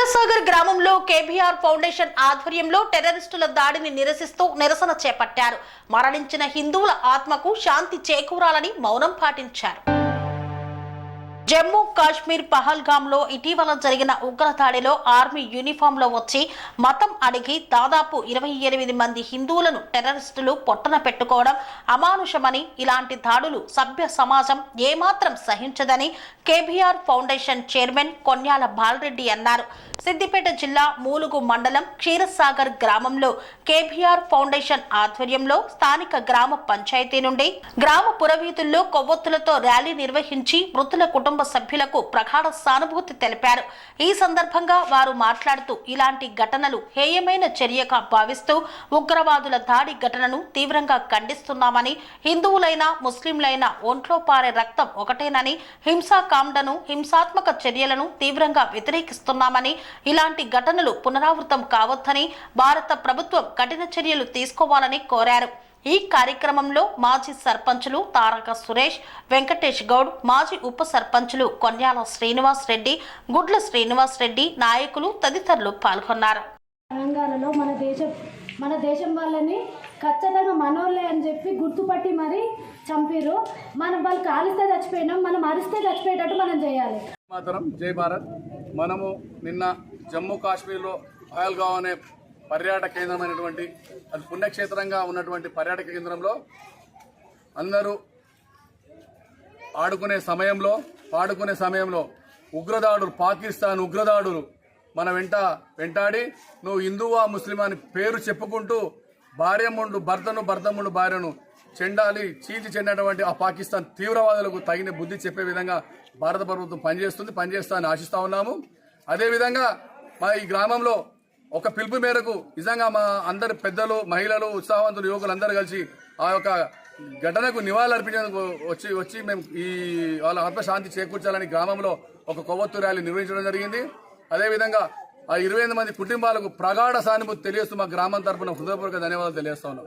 క్షీరసాగర్ గ్రామంలో KBR foundation ఆధ్వర్యంలో టెర్రరిస్టుల దాడిని నిరసిస్తూ నిరసన చేపట్టారు. మరణించిన హిందువుల ఆత్మకు శాంతి చేకూరాలని మౌనం పాటించారు. జమ్మూ కాశ్మీర్ పహల్గామ్లో ఇటీవల జరిగిన ఉగ్రదాడిలో ఆర్మీ యూనిఫామ్లో వచ్చి మతం అడిగి దాదాపు ఇరవై ఎనిమిది మంది హిందువులను టెర్రరిస్టులు పొట్టన పెట్టుకోవడం అమానుషమని ఇలాంటి దాడులు సభ్య సమాజం ఏమాత్రం సహించదని KBR foundation chairman Konyala Balareddy అన్నారు. సిద్దిపేట జిల్లా మూలుగు మండలం క్షీరసాగర్ గ్రామంలో కేబీఆర్ ఫౌండేషన్ ఆధ్వర్యంలో స్థానిక గ్రామ పంచాయతీ నుండి గ్రామ పురవీధుల్లో కొవ్వొత్తులతో ర్యాలీ నిర్వహించి మృతుల కుటుంబ సభ్యులకు ప్రగాఢ సానుభూతి తెలిపారు. ఈ సందర్భంగా వారు మాట్లాడుతూ ఇలాంటి ఘటనలు హేయమైన చర్యగా భావిస్తూ ఉగ్రవాదుల దాడి ఘటనను తీవ్రంగా ఖండిస్తున్నామని హిందువులైనా ముస్లింలైనా ఒంట్లో పారే రక్తం ఒకటేనని హింసాకాండను హింసాత్మక చర్యలను తీవ్రంగా వ్యతిరేకిస్తున్నామని ఇలాంటి ఘటనలు పునరావృతం కావద్దని భారత ప్రభుత్వం కఠిన చర్యలు తీసుకోవాలని కోరారు. ఈ కార్యక్రమంలో మాజీ సర్పంచులు తారక సురేష్ వెంకటేష్ గౌడ్ మాజీ ఉప సర్పంచులు కొన్యాల శ్రీనివాస్ రెడ్డి గుడ్ల శ్రీనివాస్ రెడ్డి నాయకులు తదితరులు పాల్గొన్నారు. తెలంగాణలో మన దేశం మన దేశం వాళ్ళని ఖచ్చితంగా మనోళ్ళే అని చెప్పి గుర్తుపట్టి మరి చంపిర్రు. మనం వాళ్ళు కాలిస్తే చచ్చిపోయినాం మనం అరిస్తే చచ్చిపోయేటట్టు మనం చేయాలి. మాతరం జై భారత్. మనము నిన్న జమ్మూ కాశ్మీర్లో పహల్గావ్ అనే పర్యాటక కేంద్రమైనటువంటి అది పుణ్యక్షేత్రంగా ఉన్నటువంటి పర్యాటక కేంద్రంలో అందరూ ఆడుకునే సమయంలో పాడుకునే సమయంలో ఉగ్రదాడులు పాకిస్తాన్ ఉగ్రదాడులు మన వెంట వెంటాడి నువ్వు హిందువా ముస్లిం అని పేరు చెప్పుకుంటూ భార్యముండు భర్తను భర్తముండు భార్యను చెండాలి చీల్చి చెండినటువంటి ఆ పాకిస్తాన్ తీవ్రవాదులకు తగిన బుద్ధి చెప్పే విధంగా భారత ప్రభుత్వం పనిచేస్తుంది పనిచేస్తామని ఆశిస్తా ఉన్నాము. అదేవిధంగా మా ఈ గ్రామంలో ఒక పిలుపు మేరకు నిజంగా మా అందరి పెద్దలు మహిళలు ఉత్సాహవంతులు యువకులు అందరూ కలిసి ఆ యొక్క ఘటనకు నివాళులర్పించేందుకు వచ్చి వచ్చి మేము ఈ వాళ్ళ ఆత్మశాంతి చేకూర్చాలని గ్రామంలో ఒక కొవ్వొత్తు ర్యాలీ నిర్వహించడం జరిగింది. అదేవిధంగా ఆ ఇరవై మంది కుటుంబాలకు ప్రగాఢ సానుభూతి తెలియస్తూ మా గ్రామం తరఫున హృదయపూర్వక ధన్యవాదాలు తెలియజేస్తా ఉన్నాం.